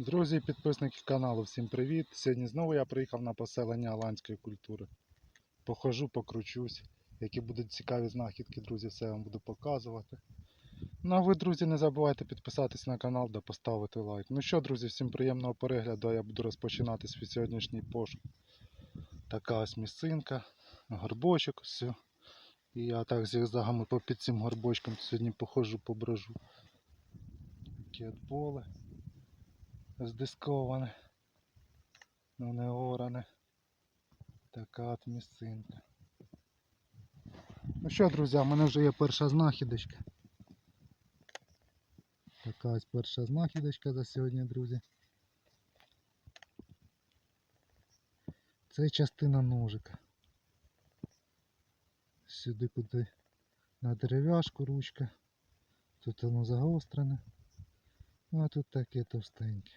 Друзі і підписники каналу, всім привіт! Сьогодні знову я приїхав на поселення аланської культури. Похожу, покручусь. Які будуть цікаві знахідки, друзі, все вам буду показувати. Ну а ви, друзі, не забувайте підписатись на канал та поставити лайк. Ну що, друзі, всім приємного перегляду, я буду розпочинати свій сьогоднішній пошук. Така ось місцинка, горбочок, все. І я так зігзагами по під цим горбочком сьогодні походжу, поброжу. Таке от поле здисковане, ну не оране. Така от місцинка. Ну що, друзі, у мене вже є перша знахідочка. Така ось перша знахідочка за сьогодні, друзі. Це частина ножика. Сюди куди на дерев'яшку ручка. Тут воно загострене. Ну а тут таке товстеньке.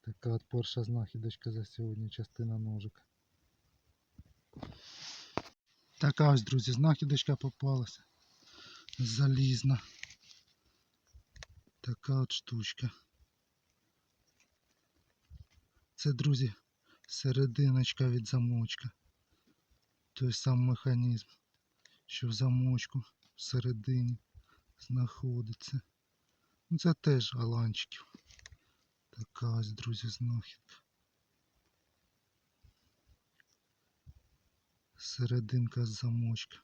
Така от перша знахідочка за сьогодні, частина ножика. Така ось, друзі, знахідочка попалася. Залізна. Така от штучка. Це, друзі, серединочка від замочка. Той сам механізм, що в замочку всередині знаходиться. Ну, Це теж аланчиків. Така ось, друзі, знахідка. Серединка замочка.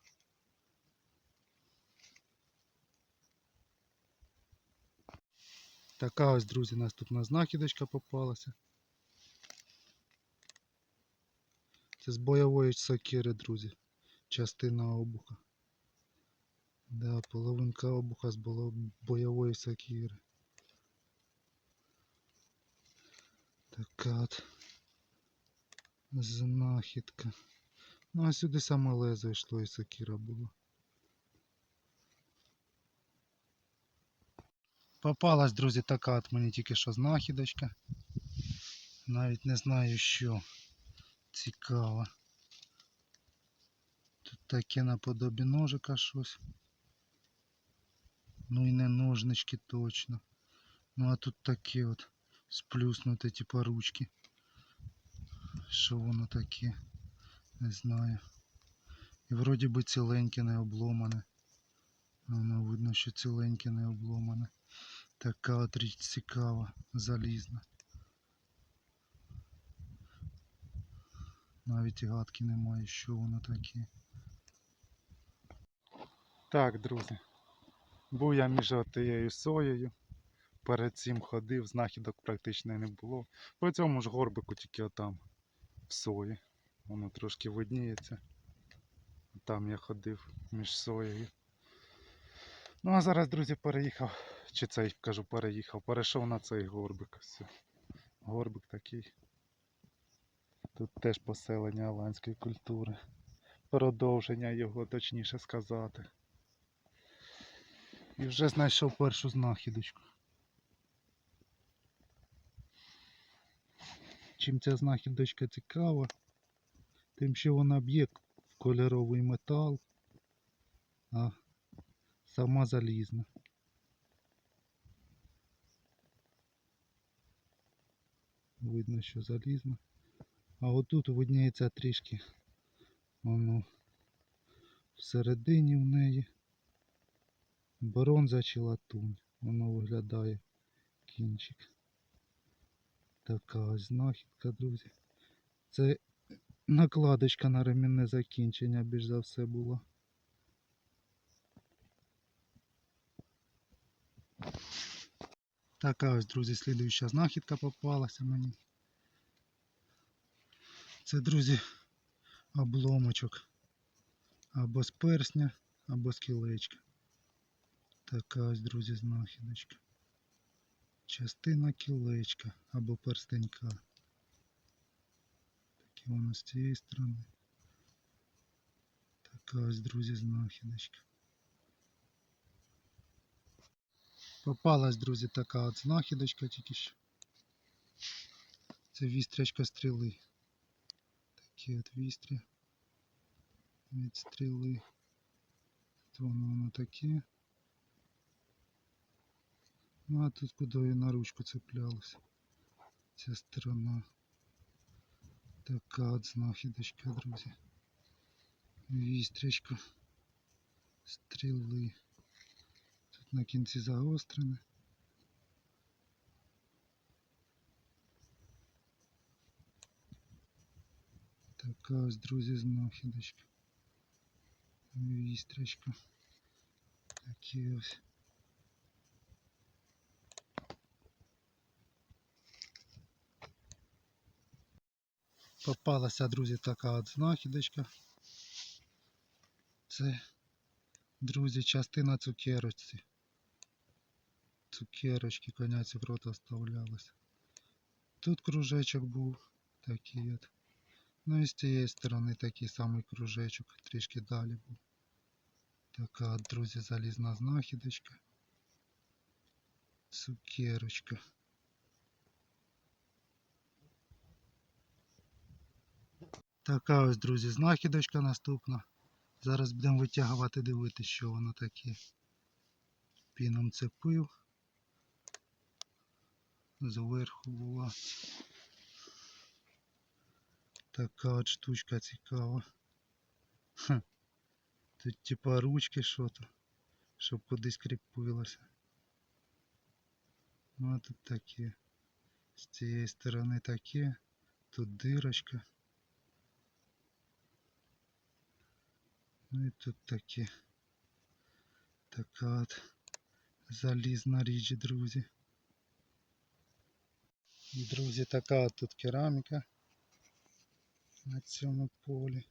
Така ось, друзі, наступна знахідочка попалася. Це з бойової сокири, друзі. Частина обуха. Да, половинка обуха з бойової сокири. Така от знахідка. Ну а сюди саме лезо йшло і сокира була. Попалась, друзі, така от мені тільки що знахідочка. Навіть не знаю що. Цікаво. Тут таке наподобі ножика щось. Ну і не ножнички точно. Ну а тут таке от сплюснуте, типа ручки. Що воно таке? Не знаю. І вроді би ціленьке не обломане. Воно видно, що ціленьке не обломане. Така от річ цікава, залізна. Навіть і гадки немає, що воно таке. Так, друзі. Був я між тією соєю. Перед цим ходив, знахідок практично не було. По цьому ж горбику тільки отам в сої. Воно трошки видніється. Там я ходив між соєю. Ну а зараз, друзі, переїхав. Чи цей кажу, переїхав. Перейшов на цей горбик. Все. Горбик такий. Тут теж поселення аланської культури. Продовження його, точніше сказати. І вже знайшов першу знахідочку. Чим ця знахідочка цікава, тим, що вона б'є в кольоровий метал, а сама залізна. Видно, що залізна. А отут видніється трішки воно всередині в неї бронза чи латунь. Воно виглядає кінчик. Така ось знахідка, друзі. Це накладочка на ремінне закінчення більш за все була. Така ось, друзі, слідуюча знахідка попалася мені. Це, друзі, обломочок. Або з персня, або з кілечка. Така ось, друзі, знахідочка. Частина кілечка або перстенька. Таке воно з цієї сторони. Така ось, друзі, знахідочка. Попалась, друзі, така от знахідочка тільки що. Це вістрячка стріли. Такі от вістря від стріли. Тут воно, воно таке. Ну а тут куди я на ручку цеплялась. Ця сторона. Така от знахідочка, друзі. Вістрячка. Стріли. Тут на кінці загострене. Така ось, друзі, знахідочка. Вістрячка. Такі ось. Попалася, друзі, така от знахідочка. Це, друзі, частина цукерочці. Цукерочки конець в рот оставлялися. Тут кружечок був такий от. Ну і з цієї сторони такий самий кружечок, трішки далі був. Така, от, друзі, залізна знахідочка. Цукерочка. Така ось, друзі, знахідочка наступна. Зараз будемо витягувати, дивитися, що воно таке. Піном цепив. Зверху була. Така от штучка цікава. Ха. Тут типа ручки що-то, щоб кудись кріпилося. Ну а тут таке. З цієї сторони таке. Тут дирочка. Ну і тут таке. Така от залізна річ, друзі. І, Друзі, така от тут кераміка на цьому полі.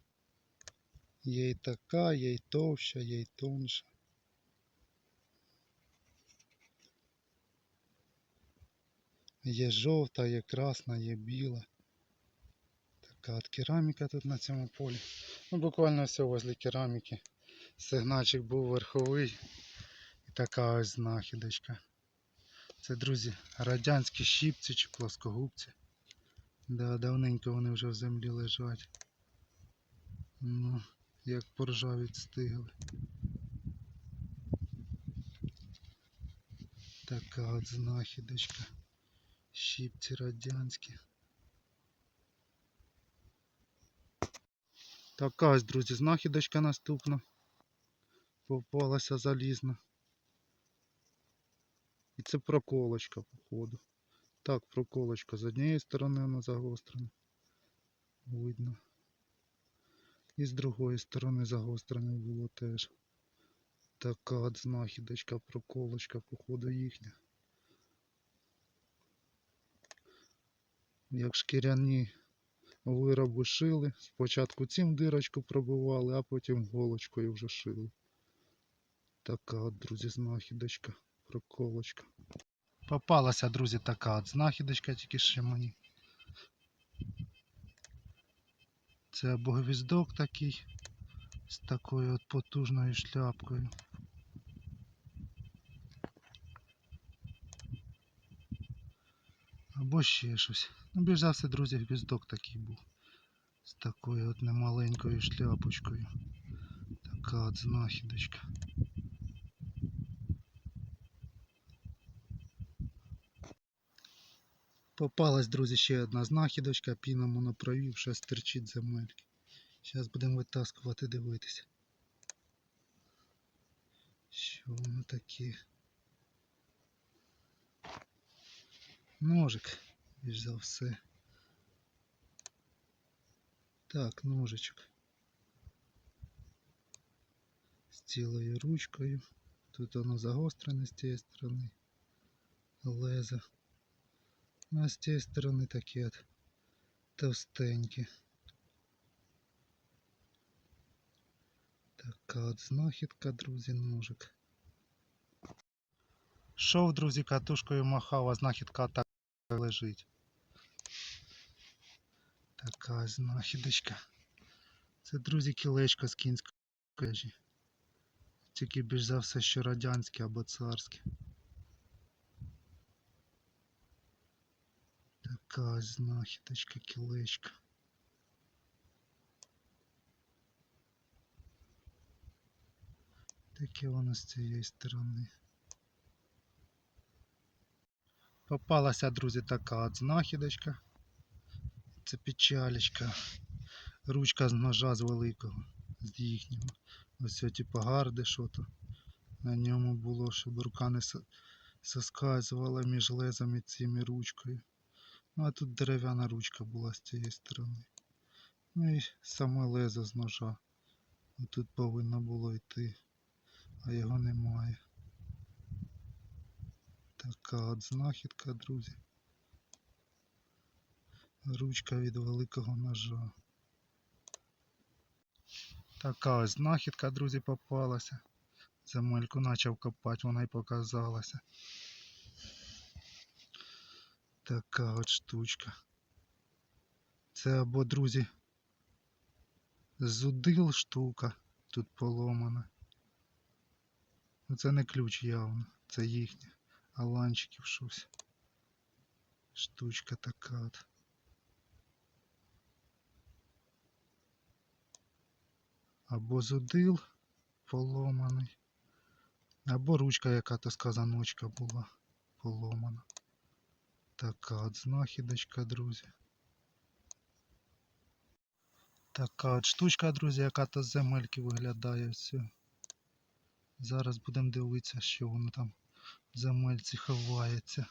Є і така, є і товща, є і тонша. Є жовта, є красна, є біла. Така от кераміка тут на цьому полі. Ну, буквально все возле кераміки. Сигнальчик був верховий. І така ось знахідочка. Це, друзі, радянські щіпці чи плоскогубці. Да, давненько вони вже в землі лежать. Ну, як поржавіть стигли. Така от знахідочка. Щіпці радянські. Така ось, друзі, знахідочка наступна. Попалася залізна. І це проколочка, походу. Так, проколочка. З однієї сторони вона загострена. Видно. І з другої сторони загострене було теж. Така от знахідочка, проколочка, походу їхня. Як шкіряні вироби шили. Спочатку цим дирочку пробивали, а потім голочкою вже шили. Така от, друзі, знахідочка, проколочка. Попалася, друзі, така от знахідочка тільки ще мені. Це або гвіздок такий з такою от потужною шляпкою. Або ще щось. Ну, більш за все, друзі, гвіздок такий був. З такою от немаленькою шляпочкою. Така от знахідочка. Попалась, друзі, ще одна знахідочка, піна монопровів, ще стерчить земельки. Зараз будемо витаскувати, дивитися. Що воно таке? Ножик, більш за все. Так, ножичок. З цілою ручкою. Тут воно загострене з цієї сторони. Лезо. А з цієї сторони такі от товстенькі. Така от знахідка, друзі, ножик. Шов, друзі, катушкою махав, а знахідка так лежить. Така знахідочка. Це, друзі, кілечко з кінської кежі. Тільки більш за все, що радянське або царське. Така знахідочка, кілечка. Таке воно з цієї сторони. Попалася, друзі, така от знахідочка. Це печалечка. Ручка з ножа з великого, з їхнього. Ось ці типу що то. На ньому було, щоб рука не со- соскальзувала між лезами цими ручкою. Ну а тут дерев'яна ручка була з цієї сторони. Ну і саме лезо з ножа. Тут повинно було йти, а його немає. Така от знахідка, друзі. Ручка від великого ножа. Така ось знахідка, друзі, попалася. Земельку почав копати, вона й показалася. Така от штучка. Це або, друзі, зудил штука тут поломана. Ну це не ключ явно, це їхнє. Аланчиків щось. Штучка така от. Або зудил поломаний, або ручка яка-то з казаночка була поломана. Така от знахідочка, друзі. Така от штучка, друзі, яка то з земельки виглядає все. Зараз будемо дивитися, що воно там в земельці ховається.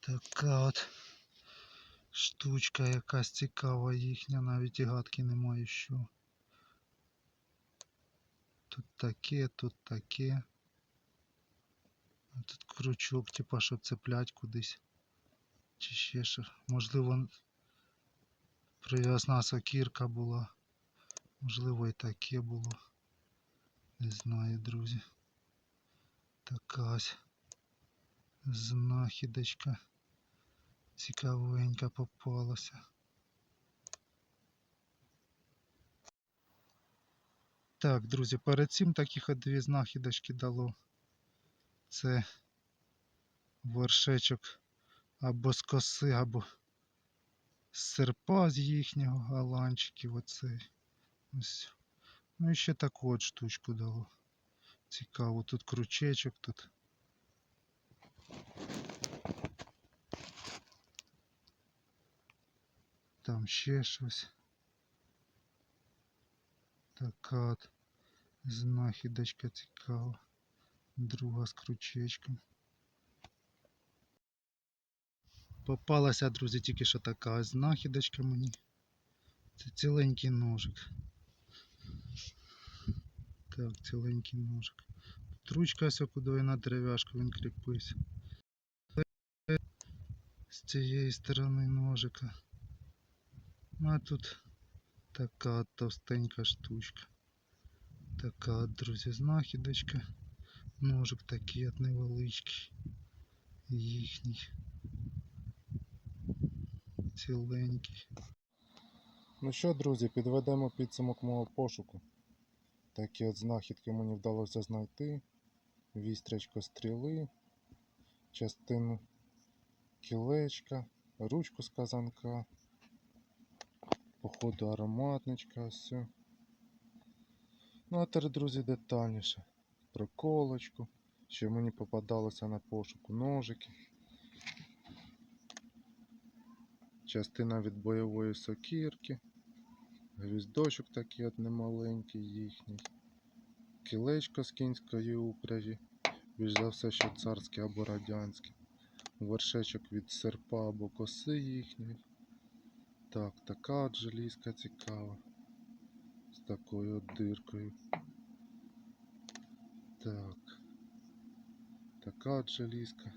Така от штучка якась цікава їхня, навіть і гадки немає що. Тут таке, тут таке. Тут крючок, типа, щоб цеплять кудись. Чи ще що. Можливо, прив'язна сокірка була. Можливо, і таке було. Не знаю, друзі. Така ось знахідочка. Цікавенька попалася. Так, друзі, перед цим таких дві знахідочки дало. Це вершечок або з коси, або з серпа з їхнього галанчиків оцей. Ось. Ну і ще таку от штучку дало. Цікаво, тут крючечок, тут. Там ще щось. Така от знахідочка цікава. Друга з крючечком. Попалася, друзі, тільки що така знахідочка мені. Це ціленький ножик. Так, ціленький ножик. Тут ручка ось подвоєна дерев'яшка, він кріпився. З цієї сторони ножика. А тут така товстенька штучка. Така друзі, знахідочка. Ножик такий от невеличкий. Їхній. Ціленький. Ну що, друзі, підведемо підсумок мого пошуку. Такі от знахідки мені вдалося знайти. Вістрячко стріли, частину кілечка, ручку з казанка, походу ароматничка, все. Ну а тепер, друзі, детальніше. Про колочку, що мені попадалося на пошуку ножики. Частина від бойової сокірки. Гвіздочок такий от немаленький їхній. Кілечко з кінської упряжі. Більш за все, що царське або радянське. Вершечок від серпа або коси їхньої. Так, така от желізка цікава. З такою от диркою. Так. Така от желізка.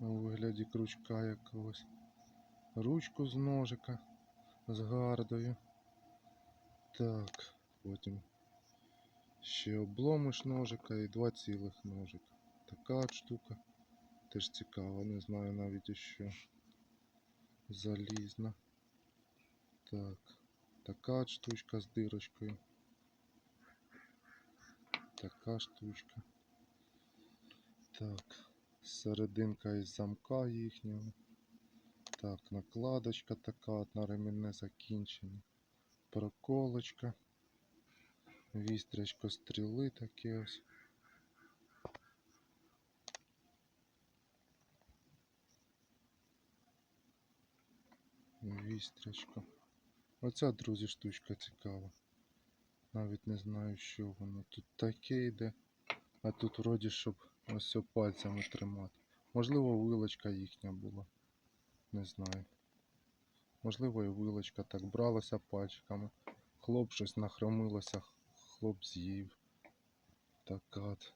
у вигляді крючка якогось. Ручку з ножика з гардою. Так, потім ще обломиш ножика і два цілих ножика. Така от штука. Теж цікава, не знаю навіть що. Залізна. Так, така штучка з дирочкою. Така штучка. Так серединка із замка їхнього. Так, накладочка така от на ремінне закінчення. Проколочка. Вістрячко стріли таке ось. Вістрячко. Оця, друзі, штучка цікава. Навіть не знаю, що воно тут таке йде. А тут вроді, щоб ось пальцями тримати. Можливо, вилочка їхня була. Не знаю. Можливо, і вилочка так бралася пальчиками. Хлоп щось нахромилося, хлоп з'їв. Така от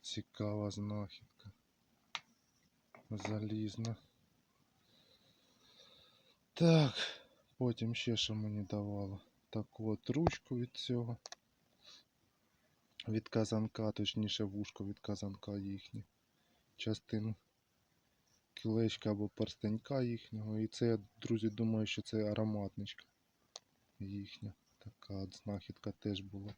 цікава знахідка. Залізна. Так, потім ще що мені давало. Таку от ручку від цього. Від казанка, точніше вушко від казанка їхнє. Частину кілечка або перстенька їхнього. І це, я, друзі, думаю, що це ароматничка їхня. Така знахідка теж була.